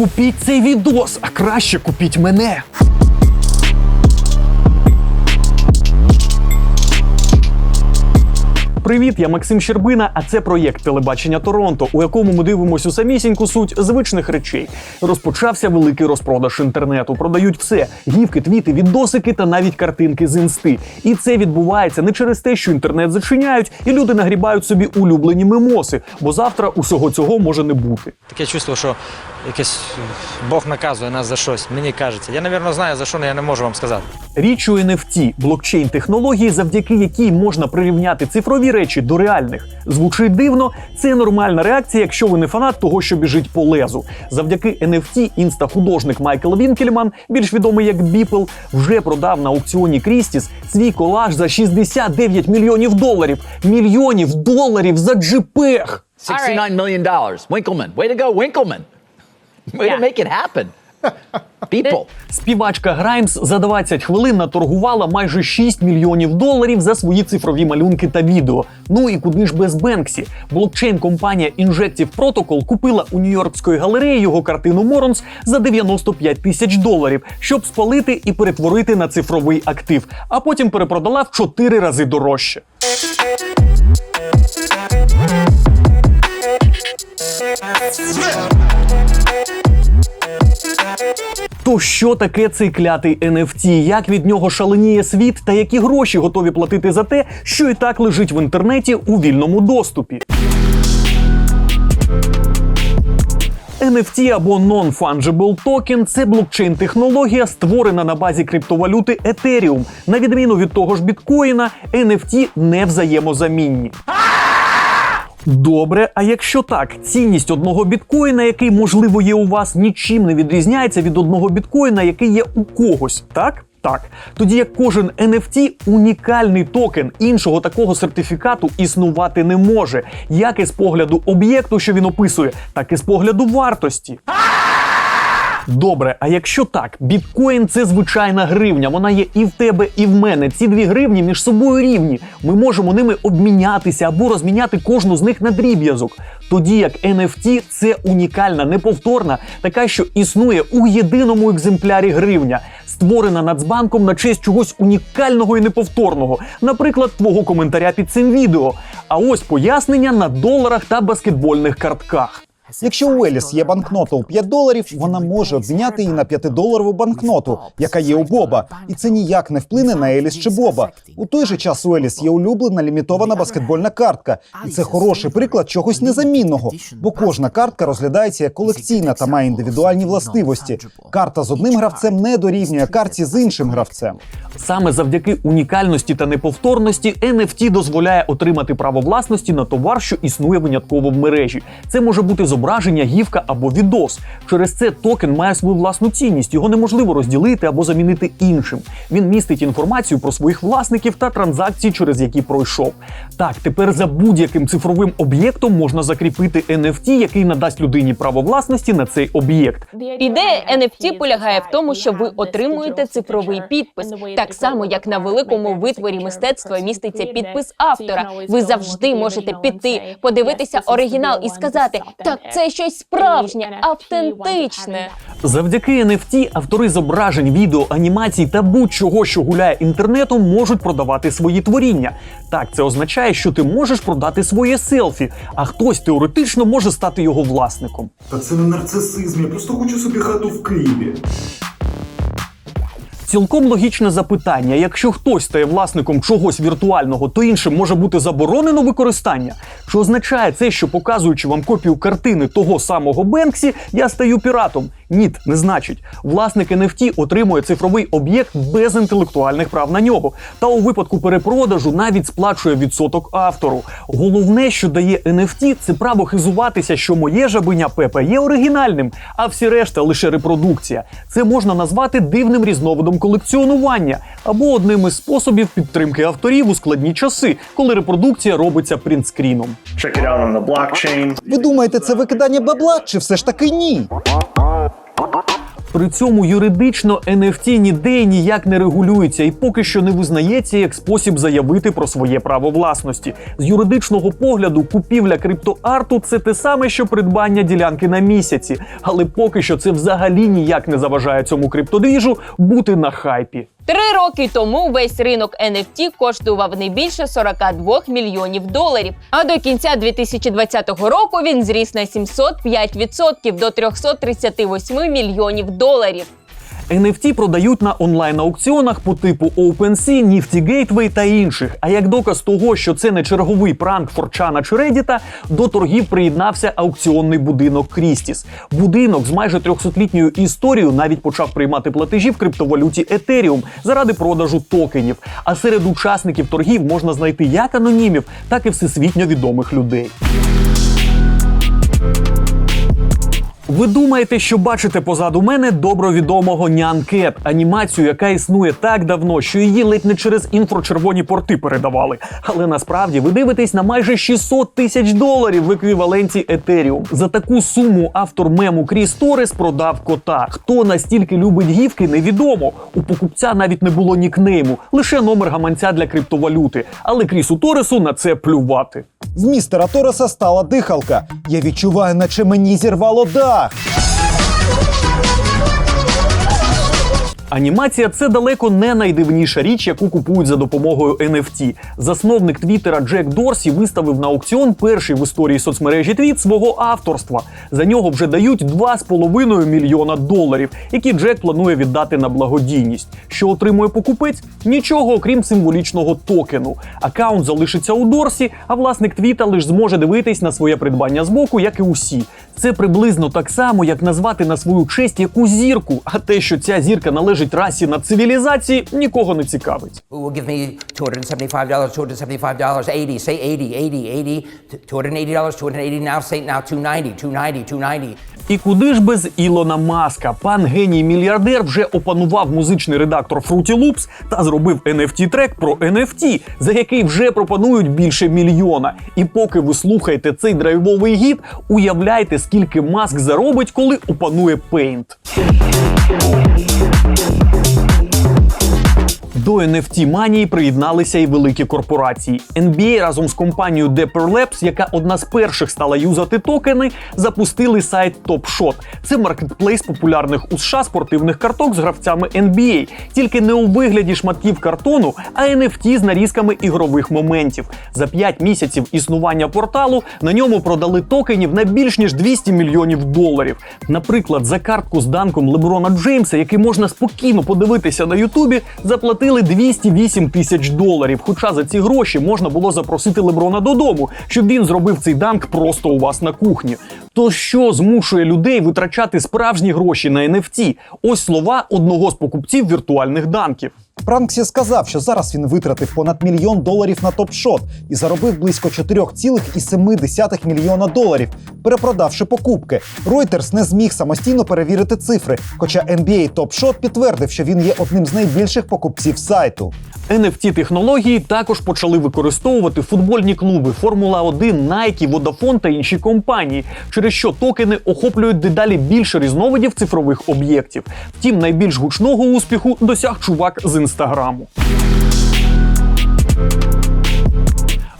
купіть цей відос, а краще купіть мене. Привіт, я Максим Щербина, а це проєкт телебачення Торонто, у якому ми дивимося у самісіньку суть звичних речей. Розпочався великий розпродаж інтернету. Продають все: гівки, твіти, відосики та навіть картинки з інсти. І це відбувається не через те, що інтернет зачиняють, і люди нагрібають собі улюблені мемоси, бо завтра усього цього може не бути. Таке чувство, що якесь Бог наказує нас за щось. Мені кажеться. Я, напевно, знаю за що, але я не можу вам сказати. Річ у NFT – блокчейн технології, завдяки якій можна прирівняти цифрові речі до реальних. Звучить дивно, це нормальна реакція, якщо ви не фанат того, що біжить по лезу. Завдяки NFT інста-художник Майкл Вінкельман, більш відомий як Біпл, вже продав на аукціоні Крістіс свій колаж за 69 мільйонів доларів. Мільйонів доларів за JPEG! $69 million dollars. Winkleman. Way to go, Winkleman. Way to make it happen. People. Співачка Граймс за 20 хвилин наторгувала майже 6 мільйонів доларів за свої цифрові малюнки та відео. Ну і куди ж без Бенксі? Блокчейн-компанія Injective Protocol купила у Нью-Йоркської галереї його картину Моронс за 95 тисяч доларів, щоб спалити і перетворити на цифровий актив, а потім перепродала в 4 рази дорожче. То що таке цей клятий NFT? Як від нього шаленіє світ, та які гроші готові платити за те, що і так лежить в інтернеті у вільному доступі? NFT або Non-Fungible Token – це блокчейн-технологія, створена на базі криптовалюти Ethereum. На відміну від того ж біткоїна, NFT не взаємозамінні. Добре, а якщо так, цінність одного біткоїна, який можливо є у вас, нічим не відрізняється від одного біткоїна, який є у когось, так? Так, тоді як кожен NFT унікальний токен, іншого такого сертифікату існувати не може, як і з погляду об'єкту, що він описує, так і з погляду вартості. Добре, а якщо так, біткоін це звичайна гривня, вона є і в тебе, і в мене. Ці дві гривні між собою рівні. Ми можемо ними обмінятися або розміняти кожну з них на дріб'язок. Тоді як NFT – це унікальна, неповторна, така, що існує у єдиному екземплярі гривня, створена Нацбанком на честь чогось унікального і неповторного, наприклад, твого коментаря під цим відео. А ось пояснення на доларах та баскетбольних картках. Якщо у Еліс є банкнота у 5 доларів, вона може обміняти її на 5-доларову банкноту, яка є у Боба, і це ніяк не вплине на Еліс чи Боба. У той же час у Еліс є улюблена лімітована баскетбольна картка, і це хороший приклад чогось незамінного, бо кожна картка розглядається як колекційна та має індивідуальні властивості. Карта з одним гравцем не дорівнює карті з іншим гравцем. Саме завдяки унікальності та неповторності NFT дозволяє отримати право власності на товар, що існує винятково в мережі. Це може бути зображення, гівка або відос. Через це токен має свою власну цінність. Його неможливо розділити або замінити іншим. Він містить інформацію про своїх власників та транзакції, через які пройшов. Так, тепер за будь-яким цифровим об'єктом можна закріпити NFT, який надасть людині право власності на цей об'єкт. Ідея NFT полягає в тому, що ви отримуєте цифровий підпис, так само як на великому витворі мистецтва міститься підпис автора. Ви завжди можете піти, подивитися оригінал і сказати: так, це щось справжнє, автентичне. Завдяки NFT автори зображень, відео, анімацій та будь-чого, що гуляє інтернетом, можуть продавати свої творіння. Так, це означає, що ти можеш продати своє селфі, а хтось теоретично може стати його власником. Та це не нарцисизм, я просто хочу собі хату в Києві. Цілком логічне запитання: якщо хтось стає власником чогось віртуального, то іншим може бути заборонено використання. Що означає це, що показуючи вам копію картини того самого Бенксі, я стаю піратом? Ні, не значить. Власник NFT отримує цифровий об'єкт без інтелектуальних прав на нього. Та у випадку перепродажу навіть сплачує відсоток автору. Головне, що дає NFT, це право хизуватися, що моє жабиня Пепе є оригінальним, а всі решта лише репродукція. Це можна назвати дивним різновидом колекціонування або одним із способів підтримки авторів у складні часи, коли репродукція робиться принтскріном. Ви думаєте, це викидання бабла, чи все ж таки ні? При цьому юридично NFT ніде і ніяк не регулюється і поки що не визнається як спосіб заявити про своє право власності. З юридичного погляду купівля криптоарту це те саме, що придбання ділянки на місяці, але поки що це взагалі ніяк не заважає цьому криптодвіжу бути на хайпі. Три роки тому весь ринок NFT коштував не більше 42 мільйонів доларів. А до кінця 2020 року він зріс на 705% до 338 мільйонів доларів. NFT продають на онлайн-аукціонах по типу OpenSea, Nifty Gateway та інших. А як доказ того, що це не черговий пранк Форчана чи Reddit, до торгів приєднався аукціонний будинок Крістіс. Будинок з майже 300-літньою історією навіть почав приймати платежі в криптовалюті Ethereum заради продажу токенів. А серед учасників торгів можна знайти як анонімів, так і всесвітньо відомих людей. Ви думаєте, що бачите позаду мене добровідомого Нянкет, анімацію, яка існує так давно, що її ледь не через інфрачервоні порти передавали. Але насправді ви дивитесь на майже 600 тисяч доларів в еквіваленті Ethereum. За таку суму автор мему Кріс Торес продав кота. Хто настільки любить гівки, невідомо. У покупця навіть не було нікнейму, лише номер гаманця для криптовалюти. Але Крісу Торесу на це плювати. В містера Тореса стала дихалка. Я відчуваю, наче мені зірвало дах. Анімація це далеко не найдивніша річ, яку купують за допомогою NFT. Засновник Твіттера Джек Дорсі виставив на аукціон перший в історії соцмережі твіт свого авторства. За нього вже дають 2,5 мільйона доларів, які Джек планує віддати на благодійність. Що отримує покупець? Нічого, окрім символічного токену. Акаунт залишиться у Дорсі, а власник твіта лише зможе дивитись на своє придбання збоку, як і усі. Це приблизно так само, як назвати на свою честь яку зірку. А те, що ця зірка належить расі на цивілізації, нікого не цікавить. Who give me $275, $275, 80, say 80, 80, 80, $280, $280 now, say now 290, 290, 290. І куди ж без Ілона Маска? Пан геній мільярдер вже опанував музичний редактор Fruity Loops та зробив NFT трек про NFT, за який вже пропонують більше мільйона. І поки ви слухаєте цей драйвовий гіт, уявляйте, скільки маск заробить, коли опанує Paint. До NFT манії приєдналися і великі корпорації. NBA разом з компанією Dapper Labs, яка одна з перших стала юзати токени, запустили сайт TopShot. Це маркетплейс популярних у США спортивних карток з гравцями NBA, тільки не у вигляді шматків картону, а NFT з нарізками ігрових моментів. За 5 місяців існування порталу на ньому продали токенів на більш ніж 200 мільйонів доларів. Наприклад, за картку з данком Леброна Джеймса, який можна спокійно подивитися на Ютубі, заплатили 208 тисяч доларів. Хоча за ці гроші можна було запросити Леброна додому, щоб він зробив цей данк просто у вас на кухні. То що змушує людей витрачати справжні гроші на NFT? Ось слова одного з покупців віртуальних данків. Пранксі сказав, що зараз він витратив понад мільйон доларів на топ-шот і заробив близько 4,7 мільйона доларів, перепродавши покупки. Reuters не зміг самостійно перевірити цифри, хоча NBA Top Shot підтвердив, що він є одним з найбільших покупців сайту. NFT технології також почали використовувати футбольні клуби Формула 1, Nike, Vodafone та інші компанії, через що токени охоплюють дедалі більше різновидів цифрових об'єктів. Втім, найбільш гучного успіху досяг чувак з інстаграму.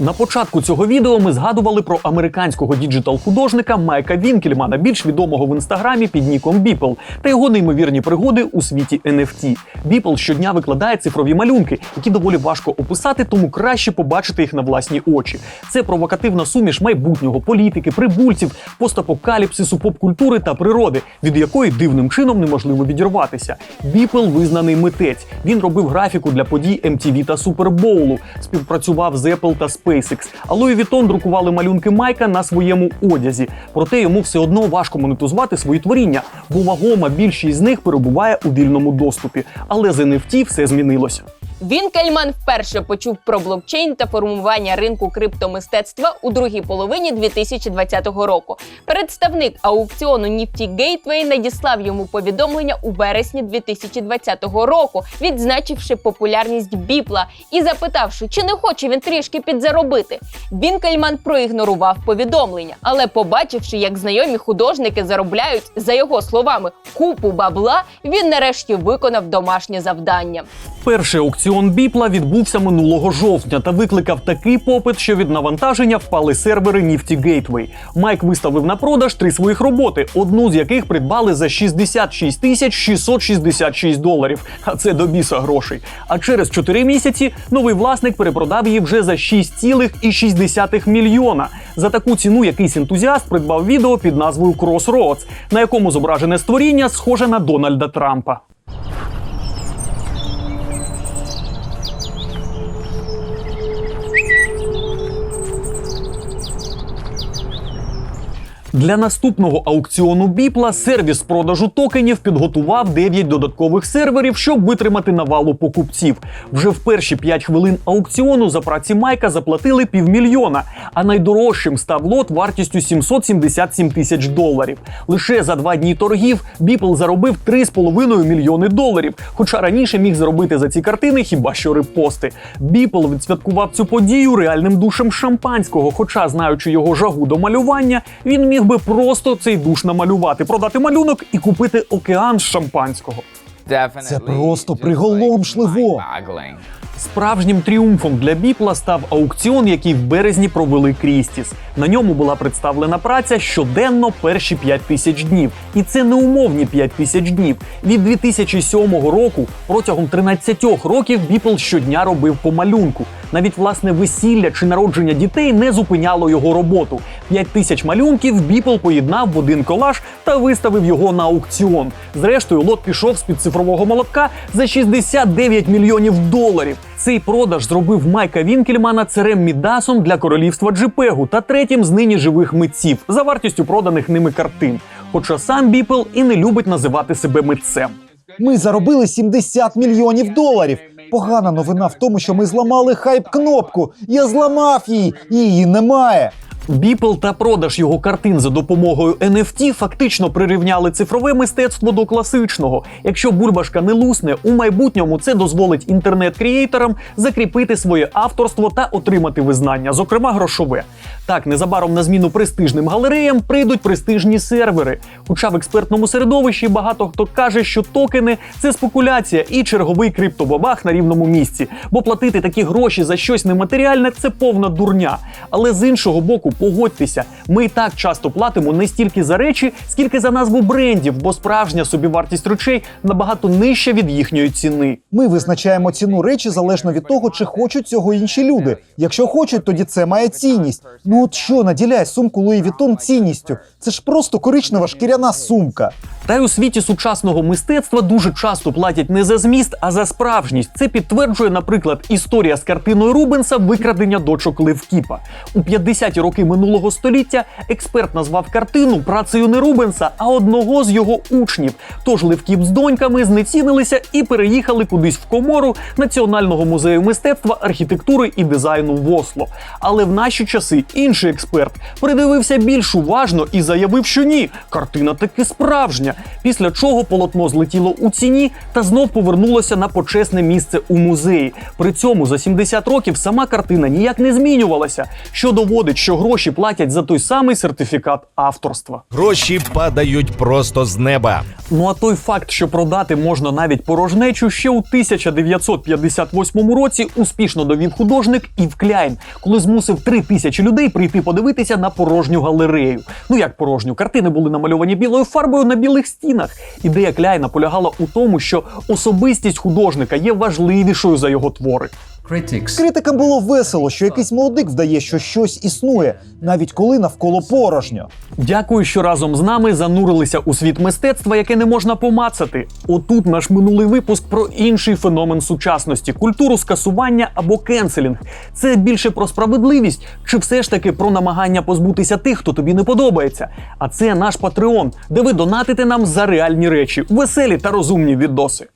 На початку цього відео ми згадували про американського діджитал-художника Майка Вінкельмана, більш відомого в інстаграмі під ніком Біпл, та його неймовірні пригоди у світі NFT. Біпл щодня викладає цифрові малюнки, які доволі важко описати, тому краще побачити їх на власні очі. Це провокативна суміш майбутнього, політики, прибульців, постапокаліпсису, поп-культури та природи, від якої дивним чином неможливо відірватися. Біпл визнаний митець. Він робив графіку для подій MTV та Супербоулу, співпрацював з Apple та SpaceX. А Луї Вітон друкували малюнки Майка на своєму одязі. Проте йому все одно важко монетизувати свої творіння, бо вагома більшість з них перебуває у вільному доступі. Але з NFT все змінилося. Вінкельман вперше почув про блокчейн та формування ринку криптомистецтва у другій половині 2020 року. Представник аукціону Nifty Gateway надіслав йому повідомлення у вересні 2020 року, відзначивши популярність біпла і запитавши, чи не хоче він трішки підзаробити. Вінкельман проігнорував повідомлення, але побачивши, як знайомі художники заробляють, за його словами, купу бабла, він нарешті виконав домашнє завдання. Перший аукціон Біпла відбувся минулого жовтня та викликав такий попит, що від навантаження впали сервери Nifty Gateway. Майк виставив на продаж три своїх роботи, одну з яких придбали за 66 тисяч 666 доларів. А це до біса грошей. А через 4 місяці новий власник перепродав її вже за 6,6 мільйона. За таку ціну якийсь ентузіаст придбав відео під назвою Crossroads, на якому зображене створіння схоже на Дональда Трампа. Для наступного аукціону Біпла сервіс продажу токенів підготував 9 додаткових серверів, щоб витримати навалу покупців. Вже в перші 5 хвилин аукціону за праці Майка заплатили півмільйона, а найдорожчим став лот вартістю 777 тисяч доларів. Лише за два дні торгів Біпл заробив 3,5 мільйони доларів. Хоча раніше міг заробити за ці картини хіба що репости. Біпл відсвяткував цю подію реальним душем шампанського. Хоча, знаючи його жагу до малювання, він міг би просто цей душ намалювати, продати малюнок і купити океан з шампанського. Це просто приголомшливо. Справжнім тріумфом для Біпла став аукціон, який в березні провели Крістіс. На ньому була представлена праця щоденно перші 5 тисяч днів. І це не умовні 5 тисяч днів. Від 2007 року протягом 13 років Біпл щодня робив по малюнку. Навіть власне весілля чи народження дітей не зупиняло його роботу. 5 тисяч малюнків Біпл поєднав в один колаж та виставив його на аукціон. Зрештою, лот пішов з під цифрового молотка за 69 мільйонів доларів. Цей продаж зробив Майка Вінкельмана царем Мідасом для королівства Джипегу та третім з нині живих митців за вартістю проданих ними картин. Хоча сам Біпл і не любить називати себе митцем. Ми заробили 70 мільйонів доларів. Погана новина в тому, що ми зламали хайп-кнопку. Я зламав її, її немає. Біпл та продаж його картин за допомогою NFT фактично прирівняли цифрове мистецтво до класичного. Якщо бульбашка не лусне, у майбутньому це дозволить інтернет-крієйторам закріпити своє авторство та отримати визнання, зокрема грошове. Так, незабаром на зміну престижним галереям прийдуть престижні сервери. Хоча в експертному середовищі багато хто каже, що токени це спекуляція і черговий криптобабах на рівному місці, бо платити такі гроші за щось нематеріальне це повна дурня. Але з іншого боку, погодьтеся, ми і так часто платимо не стільки за речі, скільки за назву брендів, бо справжня собівартість речей набагато нижча від їхньої ціни. Ми визначаємо ціну речі залежно від того, чи хочуть цього інші люди. Якщо хочуть, тоді це має цінність. Ну от що наділяє сумку Луї Вітон цінністю? Це ж просто коричнева шкіряна сумка. Та й у світі сучасного мистецтва дуже часто платять не за зміст, а за справжність. Це підтверджує, наприклад, історія з картиною Рубенса Викрадення дочок Левкіпа. У 50-ті роки минулого століття експерт назвав картину працею не Рубенса, а одного з його учнів. Тож Левкіп з доньками знецінилися і переїхали кудись в комору Національного музею мистецтва, архітектури і дизайну в Осло. Але в наші часи інший експерт придивився більш уважно і заявив, що ні, картина таки справжня. Після чого полотно злетіло у ціні та знов повернулося на почесне місце у музеї. При цьому за 70 років сама картина ніяк не змінювалася, що доводить, що гроші платять за той самий сертифікат авторства. Гроші падають просто з неба. Ну а той факт, що продати можна навіть порожнечу, ще у 1958 році успішно довів художник Ів Кляйн, коли змусив три тисячі людей прийти подивитися на порожню галерею. Ну як порожню, картини були намальовані білою фарбою на білих стінах. Ідея Кляйна полягала у тому, що особистість художника є важливішою за його твори. Критикам було весело, що якийсь молодик вдає, що щось існує, навіть коли навколо порожньо. Дякую, що разом з нами занурилися у світ мистецтва, яке не можна помацати. Отут наш минулий випуск про інший феномен сучасності культуру скасування або кенселінг. Це більше про справедливість, чи все ж таки про намагання позбутися тих, хто тобі не подобається. А це наш Патреон, де ви донатите нам за реальні речі, веселі та розумні відоси.